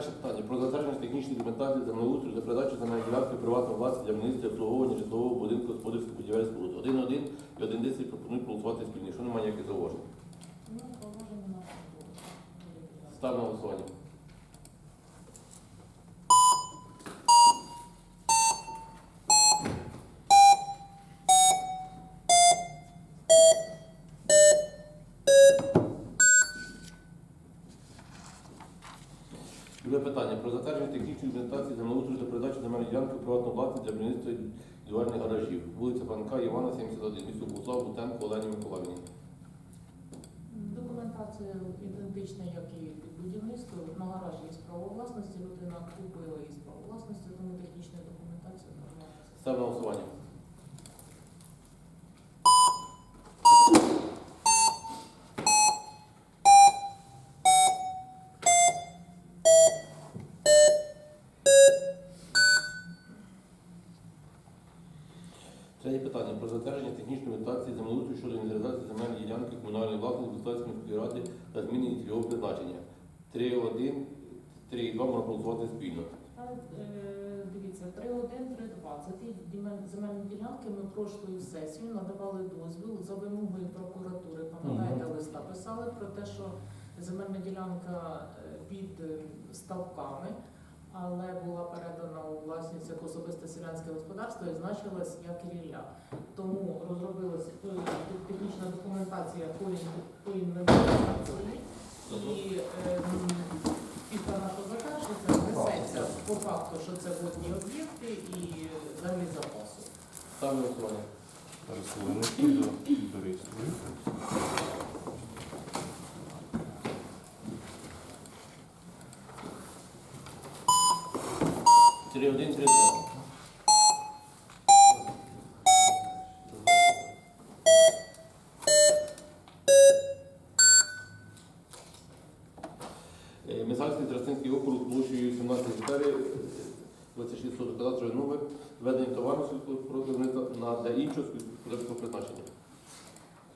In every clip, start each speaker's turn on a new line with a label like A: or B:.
A: перше питання. Про затвердження технічної документації землеустрою за передачу земельної ділянки приватного власності для будівництва і обслуговування житлового будинку господарських будівель споруд. 1.1 і 1.10 пропонують голосувати спільно. Що немає ніяких зауважень.
B: Ну,
A: Ставимо на голосування. Друге питання. Про затвердження технічної документації землеустрою для передачі земельної ділянки приватного власності для будівництва індивідуальних гаражів. Вулиця Банка, Івана, 71, місто Буслав, Бутенко, Олені Миколаївні.
B: Документація ідентична, як і під будівництво. На гаражі є право власності, людина купила із право власності, тому технічна документація.
A: Ставимо на голосування. Третє питання про затвердження технічної документації землеустрою щодо інвентаризації земельної ділянки комунальної власності Бустацької міської ради та зміни її цільового призначення. 3.1, 3.2 можна проголосувати спільно.
B: Е, Дивіться, 3.1, 3.2. Це ті дімен- земельні ділянки. Ми прошлою сесією надавали дозвіл за вимогою прокуратури. Пам'ятаєте, листа писали про те, що земельна ділянка е, під е, ставками, але була передана у власність як особисте селянське господарство і значилась як рілля. Тому розробилася е, технічна документація по ін- інвентаризації. І після нашого закінчиться внесеться по факту, що це водні об'єкти і землі запасу.
C: Зараз хвилиночку до Дореєструю.
A: Три один, три два. Е, Мисальський Тростинський округ площею 17 гектарів, е, 26 соток кадастровий номер, введення товару сільськогосподарського на для іншого сільськогосподарського призначення.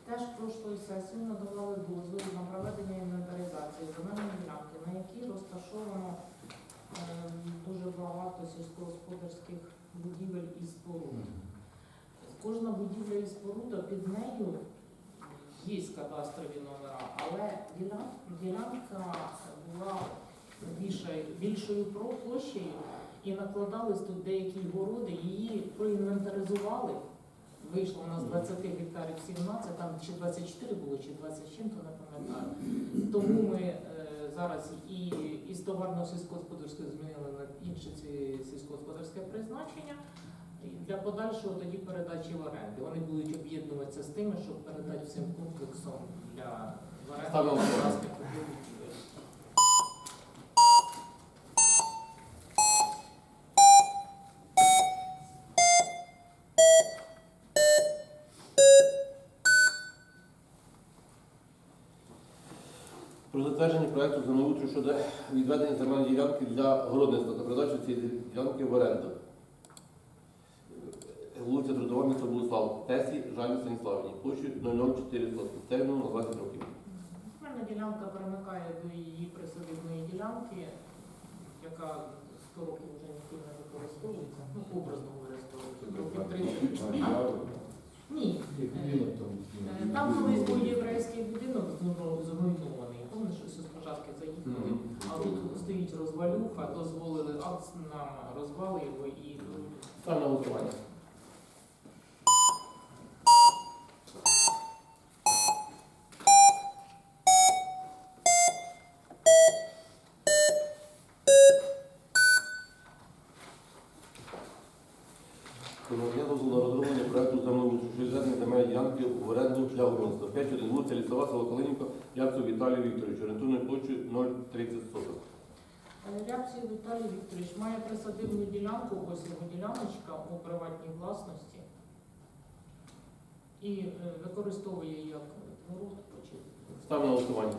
B: Теж прошлої сесії надавали дозвіл на проведення інвентаризації земельної ділянки, на якій розташовано ем, дуже багато сільськогосподарських будівель і споруд. Кожна будівля і споруда під нею є кадастрові номера, але ділянка, ділянка була більшою, більшою площею і накладались тут деякі городи, її проінвентаризували. Вийшло у нас 20 гектарів 17, там чи 24 було, чи 20 чим, то не пам'ятаю. Тому ми е, зараз і із товарно сільськогосподарської змінили на інше сільськогосподарське призначення. Для подальшого тоді передачі в оренду. Вони будуть об'єднуватися з тими, щоб передати всім комплексом для в оренду
A: Ставимо на голосування.
B: власних будівель.
A: Про затвердження проекту землеустрою щодо відведення земельної ділянки для городництва та передачу цієї ділянки в оренду. Вулиця Трудова, місто Богослав, Тесі, Жані Станіславівні, площею 004 сотки, терміном на 20 років.
B: Земельна ділянка примикає до її присадибної ділянки, яка 100 років вже ніхто не використовується, ну, образно говоря, 100 років, років 30. Ні, Е, там колись був єврейський будинок зруйно- зруйнований. Помниш, що спочатку заїхали,
A: Мгм.
B: а тут стоїть розвалюха, дозволили акт нам розвали його і
A: Там на голосування. Про надання дозволу на розроблення проекту землеустрою щодо відведення земельної ділянки в оренду для городництва. 5.1 вулиця Лісова, село Калинівка, Ярцев Віталій Вікторович, орієнтовною площею 0,30 соток.
B: Е, Рябців Віталій Вікторович має присадибну ділянку, ось його діляночка у приватній власності. І е, використовує як чи
A: Ставимо на голосування.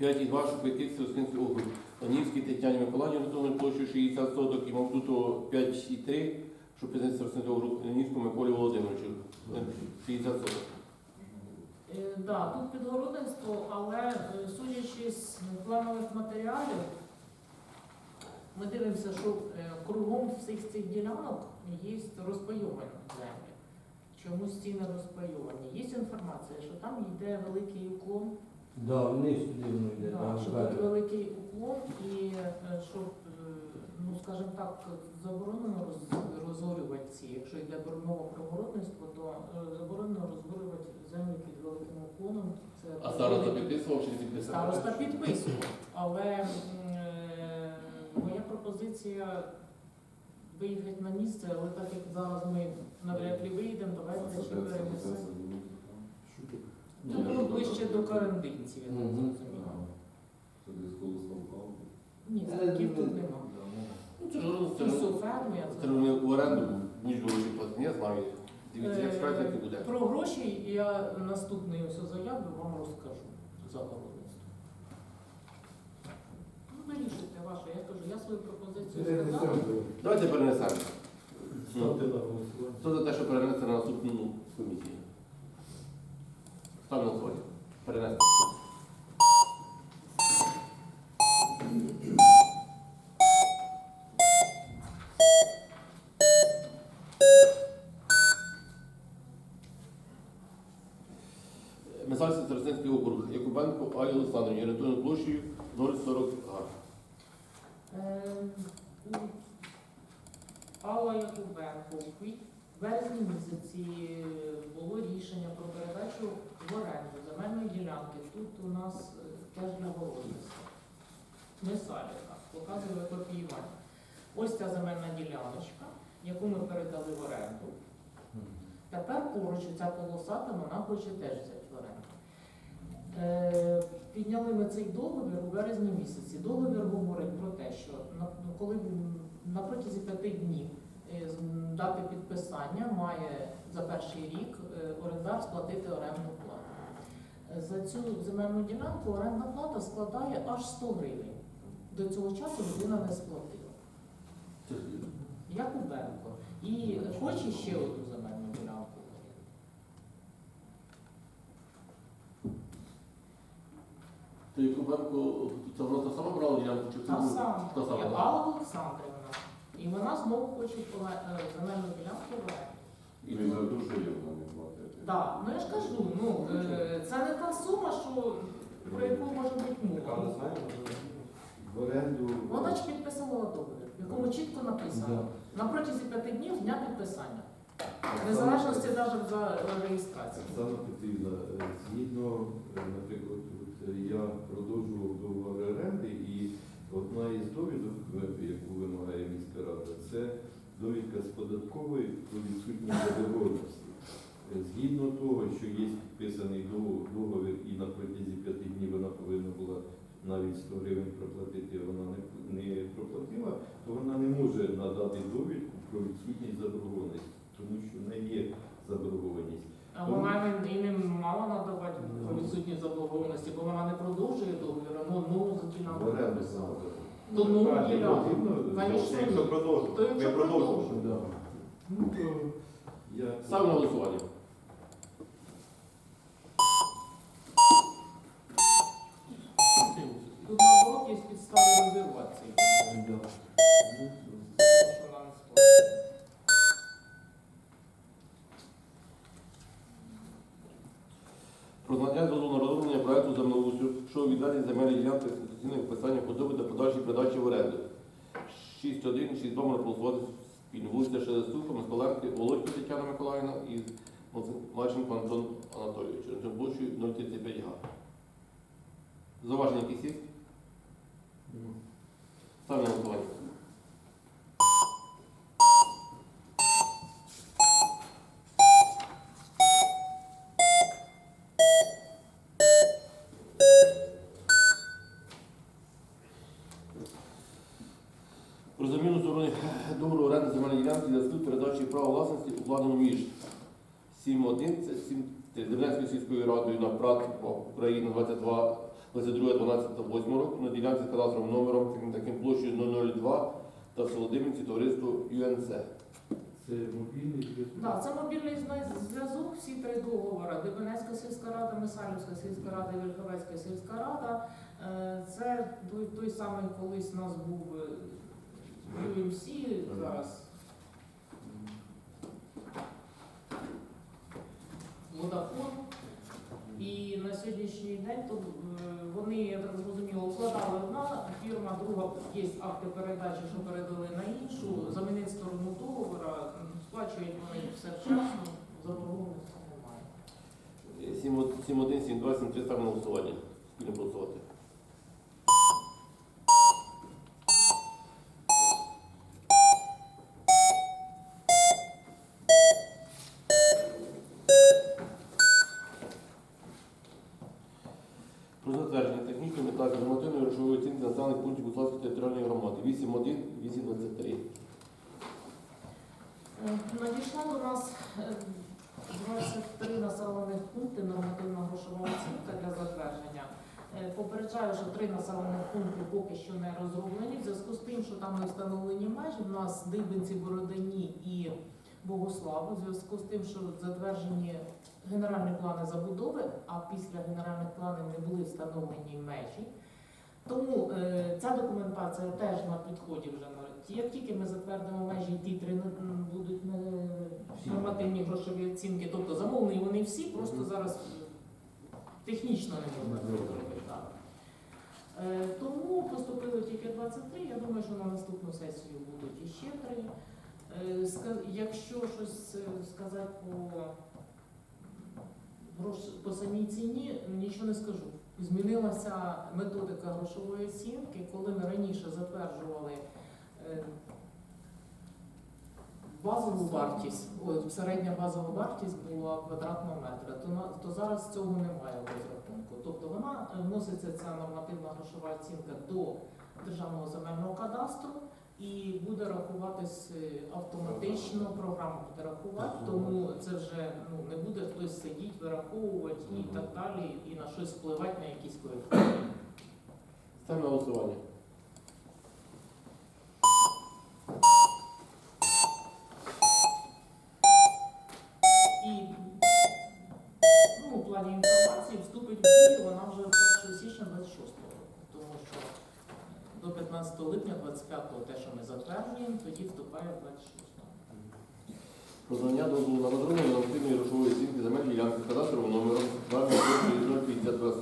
A: 5,2 Шупетик Сосинський округ. Ланівській Тетяні Миколаївні орієнтовною площею 60 соток і Мавтуто 5,3 щоб Шупетик Сосинський округ. Ланівському Миколі Володимировичу 60 соток.
B: Е, тут підгородництво, але е, судячи з планових матеріалів, ми дивимося, що е, кругом всіх цих ділянок є розпайовані землі. Чомусь ці розпайовані. Є інформація, що там йде великий уклон,
D: Да, вниз туди воно йде.
B: да,
D: там
B: що
D: вверх.
B: тут великий уклон і е, щоб, е, ну скажімо так, заборонено роз- розорювати ці. Якщо йде мова про городництво, то е, заборонено розорювати землі під великим уклоном. Це
A: А староста підписував чи не підписав?
B: Староста підписував, але м, е, моя пропозиція виїхати на місце, але так як зараз ми навряд ли виїдемо, давайте ще перенесемо. Тут воно ближче до Карандинців, я так
D: Мгм.
B: зрозуміла. Ні, ставків тут нема.
A: Ну, це ж городництво.
B: Тут все ферми,
A: Це
B: це.
A: вони в оренду будь гроші платні, я знаю. Дивіться, як
B: Е,
A: справді так і буде.
B: Про гроші я наступний ось заяву вам розкажу за городництво. Ну, вирішуйте ваше, я кажу, я свою пропозицію сказала.
A: Давайте перенесемо.
D: Ставте на голосування.
A: Хто за те, що перенести на наступну комісію? Ставимо на голосування. Перенести. Месальський Старостинський округ. Якубенко Алі Олександрівні. Орієнтовною площею 0,40 га.
B: Ем, Алла Якубенко, у березні місяці було рішення про передачу в оренду земельної ділянки. Тут у нас е, теж для городництва. Месаліка, показує копіювання. Ось ця земельна діляночка, яку ми передали в оренду. Тепер поруч ця полосата, вона хоче теж взяти в оренду. Е, Підняли ми цей договір у березні місяці. Договір говорить про те, що на, ну, коли на протязі п'яти днів дати підписання має за перший рік е, орендар сплатити орендну плату. Е, За цю земельну ділянку орендна плата складає аж 100 гривень. До цього часу людина не сплатила. Якубенко. І хоче ще одну земельну ділянку.
A: То Якубенко, це вона та сама брала ділянку? Чи
B: Та сама.
A: Та сама,
B: Я Олександрівна. І вона знову хоче поле- е, земельну ділянку в оренду.
A: І
E: Він задушує вона не платити.
B: Так, ну я ж кажу, ну е, це не та сума, що про яку може бути мова.
D: В оренду.
B: Вона ж підписувала договір, в якому чітко написано на протязі п'яти днів з дня підписання. В незалежності навіть за реєстрацію.
F: Оксана Петрівна, е, згідно, е, наприклад, от, е, я продовжував договор оренди, і одна із довідок, е, яку вимагає міська рада, це довідка з податкової про відсутність заборгованості. Е, Згідно того, що є підписаний договір і на протязі п'яти днів вона повинна була навіть 100 гривень проплатити, вона не, не проплатила, то вона не може надати довідку про відсутність заборгованості, тому що в неї є заборгованість.
B: А вона не- і не мала надавати про відсутність заборгованості, бо вона не продовжує договір, а ну, нову
F: оренду саме.
B: То нову
F: Так,
B: ділянку.
F: потрібно,
B: Звісно,
E: Якщо продовжувати,
B: То якщо
E: ми продовжимо.
B: продовжимо.
F: Ну, то я...
A: Ставимо голосування.
B: Тут наоборот є підстави розірвати цей договір.
D: Да.
B: Що вона не сплатила.
A: Про надання дозволу на розроблення проекту щодо відведення ділянки конституційним вписанням худоби до подальшої передачі в оренду. 6.1, 6.2 можна проголосувати спільно. Вулиця Шелестуха, Москаленки, Володька Тетяна Миколаївна і Марченко Антон Анатолійович. Площею 035 га. Зауваження якісь є? Ставлю на голосування. Про заміну сторони договору оренди земельної ділянки для зв'язку передачі права власності укладено між 7.1, це 7 Дернецькою сільською радою на ПРАТ Україна 22 22.12.8 року на ділянці з кадастровим номером таким, таким площею 002 та в Солодимівці товариство ЮНЦ.
F: Це мобільний зв'язок?
B: Так, це мобільний зв'язок, всі три договори. Дебенецька сільська рада, Мисалівська сільська рада і Верховецька сільська рада. Е, Це той, той самий колись у нас був е, UMC, зараз Vodafone. І на сьогоднішній день то, е, вони, я так зрозуміло, укладали одна фірма, друга є акти передачі, що передали на іншу, замінить сторону договора, сплачують вони все вчасно, заборгованості немає.
A: 71, 72, 73 ставимо на голосування. Будемо голосувати. Про затвердження технічної метаді нормативної грошової оцінки населених пунктів Буславської територіальної громади 8.1, 8.23.
B: Е, Надійшла до нас е, 23 населених пункти нормативна грошова оцінка для затвердження. Е, Попереджаю, що три населених пункти поки що не розроблені. В зв'язку з тим, що там не встановлені межі, в нас Дибинці, Бородині і Богослав. У зв'язку з тим, що затверджені генеральні плани забудови, а після генеральних планів не були встановлені межі. Тому е, ця документація теж на підході вже на як тільки ми затвердимо межі, ті три будуть е, нормативні грошові оцінки, тобто замовлені вони всі, просто зараз е, технічно не можна зробити. Е, Тому поступило тільки 23, я думаю, що на наступну сесію будуть іще три. Е, Якщо щось е, сказати по, по самій ціні, нічого не скажу. Змінилася методика грошової оцінки, коли ми раніше затверджували е, базову вартість, середня базова вартість була квадратного метра, то, то зараз цього немає в розрахунку. Тобто вона е, вноситься ця нормативна грошова оцінка до державного земельного кадастру і буде рахуватись е, автоматично, програма буде рахувати, тому це вже ну, не буде хтось сидіти, вираховувати і так далі, і на щось впливати на якісь коефіцієнти.
A: Ставимо на голосування.
B: І ну, у плані інформації вступить в дію вона вже 1 січня 26 року, тому що до 15 липня 25-го те, що ми затверджуємо, тоді вступає в 26
A: Про надання дозволу на розроблення нормативної грошової оцінки земель ділянки з номером загальної 052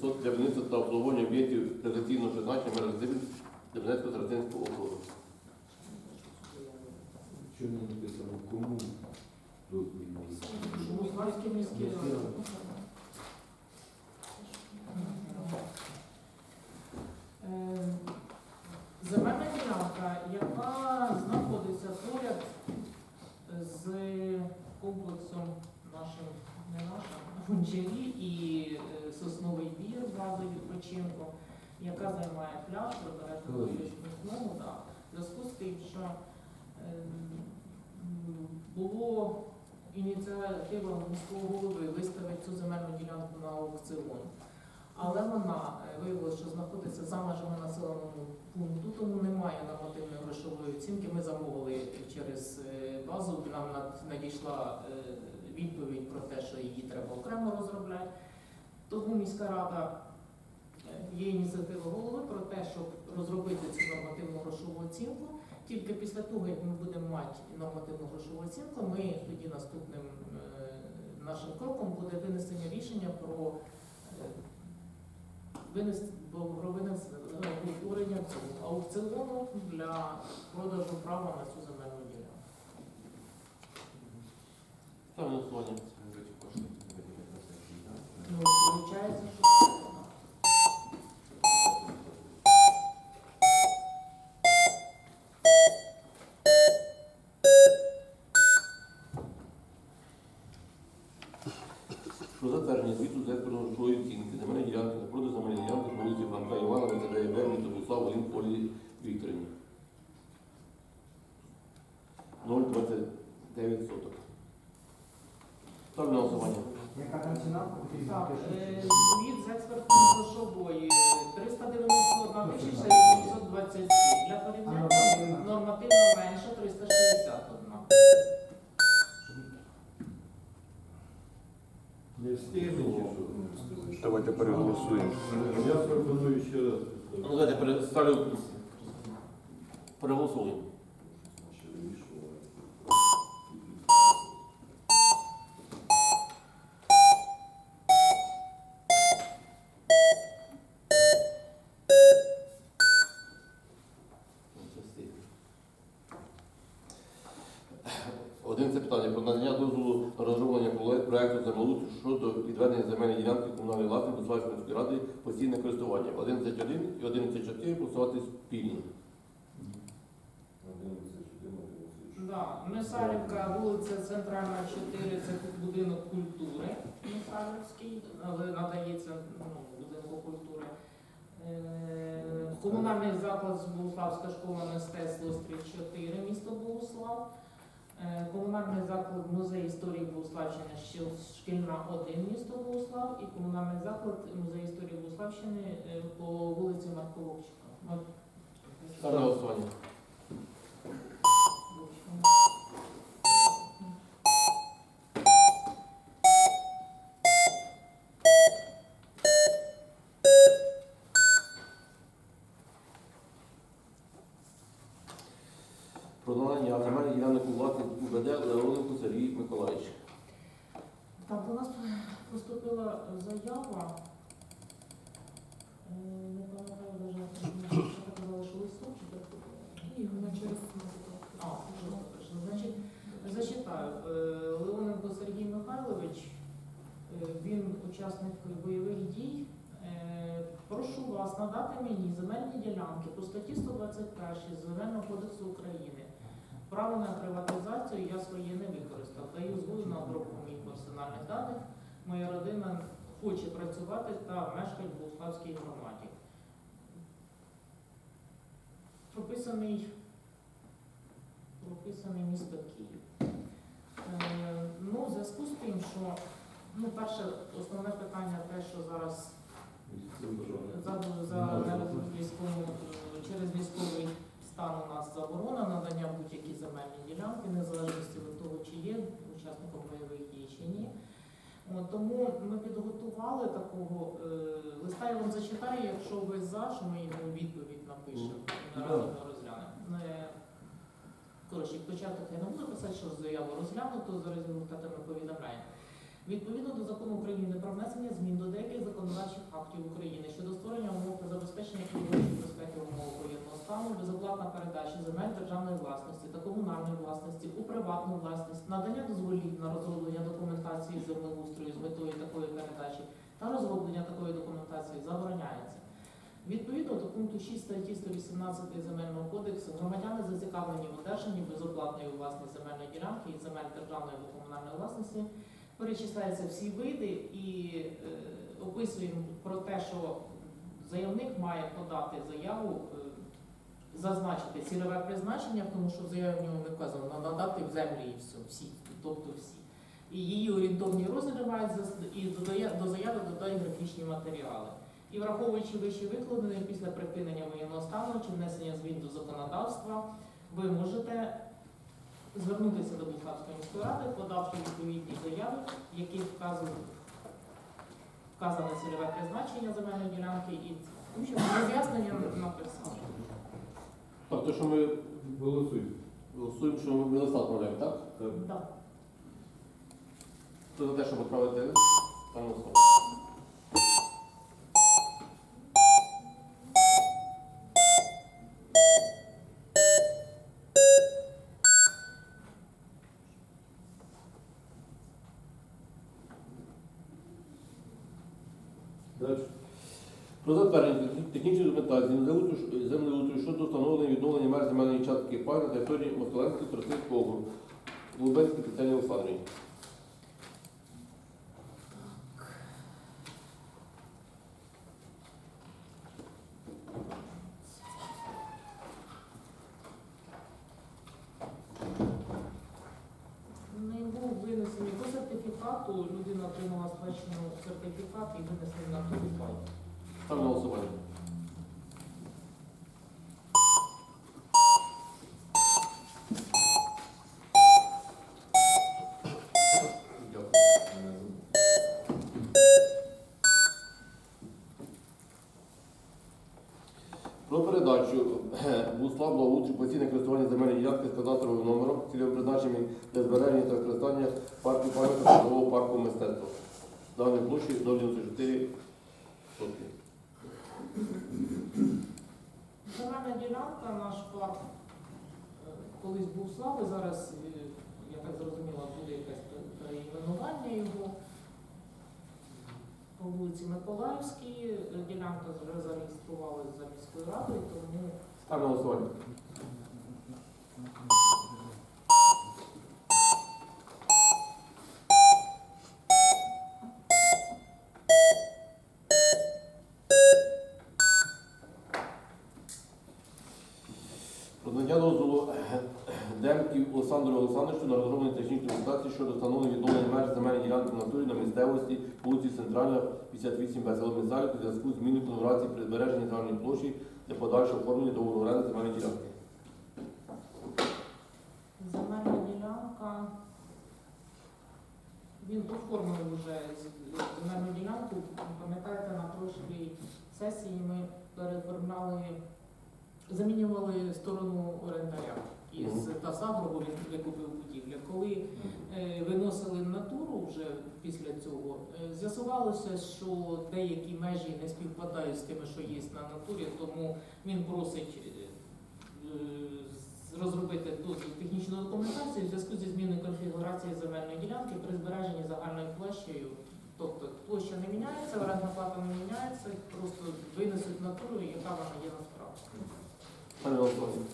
A: сот для будівництва та обслуговування об'єктів традиційного призначення мережі Дебнецького Старостинського округу.
F: Що не написано, кому дозвіл?
B: Богославський міський район. Е, Земельна ділянка, яка знаходиться поряд з комплексом нашим, не нашим, а Гончарі і е, Сосновий Бір, базою відпочинку, яка займає пляж, прибережну туристичну смугу. Да. В зв'язку з тим, що е, м, було ініціатива міського голови виставити цю земельну ділянку на аукціон. Але вона е, виявила, що знаходиться за межами населеного пункту, тому немає нормативної грошової оцінки. Ми замовили через е, базу, нам надійшла е, відповідь про те, що її треба окремо розробляти. Тому міська рада є ініціатива голови про те, щоб розробити цю нормативну грошову оцінку. Тільки після того, як ми будемо мати нормативну грошову оцінку, ми тоді наступним нашим кроком буде винесення рішення про е, винес, про винесення утворення цього аукціону для продажу права на цю земельну ділянку.
A: На голосування.
B: Ну, виходить, що
A: Про затвердження звіту з експортної грошової оцінки земельної ділянки та продаж Олін Олі Вікторівні. 0,29 соток. Ставимо на голосування.
D: Яка там ціна?
B: Е, з експертної грошової 391 тисяча 827. Для порівняння нормативно менше 361.
F: Не встигли?
C: Давайте переголосуємо.
F: Я пропоную ще раз.
A: Ну, давайте переставлю. Переголосуємо. Один це питання про надання дозволу на розроблення проє- проекту землеустрою щодо відведення земельної ділянки комунальної власності Буславської міської ради постійне користування. 11.1 і 11.4 просувати спільно.
B: Да, Мисалівка, вулиця Центральна, 4, це будинок культури Мисалівський, але надається ну, будинку культури. Е, Комунальний заклад Богуславська школа мистецтв Острів 4, місто Богуслав. Е, Комунальний заклад музей історії Богославщини шкільна 1 місто Богослав і комунальний заклад музей історії Богуславщини е, по вулиці Марко Вовчика. Мар-
A: Ставлю на голосування. Про надання земельних ділянок у власність УБД Леоненко Сергій Миколаївич.
B: Так, до нас поступила заява. Е, Не пам'ятаю навіть, що так казали, що листок чи так?
E: Ні, вона через
B: А, що. Значить, зачитаю. Е, Леоненко Сергій Михайлович, е, він учасник бойових дій. Прошу вас надати мені земельні ділянки по статті 121 Земельного кодексу України. Право на приватизацію я своє не використав. Даю згоду на обробку моїх персональних даних. Моя родина хоче працювати та мешкає в Богуславській громаді. Прописаний, прописаний місто Київ. Е, ну, в зв'язку з тим, що ну, перше, основне питання те, що зараз за, за військовому, через військовий стан у нас заборона надання будь-які земельні ділянки, незалежності від того, чи є учасником бойових дій чи ні. От, тому ми підготували такого е, листа, я вам зачитаю, якщо ви за, що ми йому відповідь напишемо, і ми
A: Да.
B: разом його розглянемо. Е, Коротше, початок я не буду писати, що заяву розглянуто, за результатами повідомляємо. Відповідно до закону України про внесення змін до деяких законодавчих актів України щодо створення умов та забезпечення екологічної безпеки в умовах воєнного стану, безоплатна передача земель державної власності та комунальної власності у приватну власність, надання дозволів на розроблення документації землеустрою з метою такої передачі та розроблення такої документації забороняється. Відповідно до пункту 6 статті 118 Земельного кодексу громадяни зацікавлені в одержанні безоплатної власної земельної ділянки і земель державної або комунальної власності перечисляються всі види і е, описуємо про те, що заявник має подати заяву, е, зазначити цільове призначення, тому що в заяві в нього не вказано надати в землі і все, всі, тобто всі. І її орієнтовні розміри мають і до заяви додають графічні матеріали. І враховуючи вище викладене після припинення воєнного стану чи внесення змін до законодавства, ви можете звернутися до Бухарської міської ради, подавши відповідні заяви, в яких вказано, вказане цільове призначення земельної ділянки і тому що роз'яснення написано.
A: Так, то що ми
F: Голосуємо.
A: голосуємо, що ми листа відправляємо, так?
F: Так.
B: Да.
A: Хто за те, щоб відправити лист? Ставимо Про затвердження технічної документації землеутрою щодо встановлення і відновлення меж земельної частки пай на території Москаленського Тростинського округу Лубенській Тетяні Олександрівні.
B: Не був винесений по сертифікату, людина отримала сплачену сертифікат і винесли на ту пай.
A: Ставлю на голосування. Дякую. Про передачу Буслав Благоустрій постійне користування земельної ділянки з кадастровим номером, цільовим для збереження та використання парку пам'яток Садового парку мистецтва. Даної площі 094 сотки.
B: Земельна ділянка, наш парк е, колись був слави, зараз, е, я так зрозуміла, буде якесь переіменування його. По вулиці Миколаївській е, ділянка вже зареєструвалася за міською радою, тому
A: Ставлю голосування. Про надання дозволу Демків Олександру Олександровичу на розроблення технічної документації щодо встановлення відновлення меж земельної ділянки в натурі на місцевості вулиці Центральна, 58 без село Мізалів у зв'язку з зміною конфігурації при збереженні загальної площі для подальшого оформлення договору оренди земельної ділянки.
B: земельна ділянка. Він оформив вже земельну ділянку. Пам'ятаєте, на прошлій сесії ми переформляли, замінювали сторону орендаря із бо він викупив будівлю. Коли е, виносили натуру вже після цього, е, з'ясувалося, що деякі межі не співпадають з тими, що є на натурі, тому він просить е, розробити дозвіл технічну документацію в зв'язку зі зміною конфігурації земельної ділянки при збереженні загальною площею. Тобто площа не міняється, орендна плата не міняється, просто винесуть натуру, яка вона є насправді.
A: На голосування.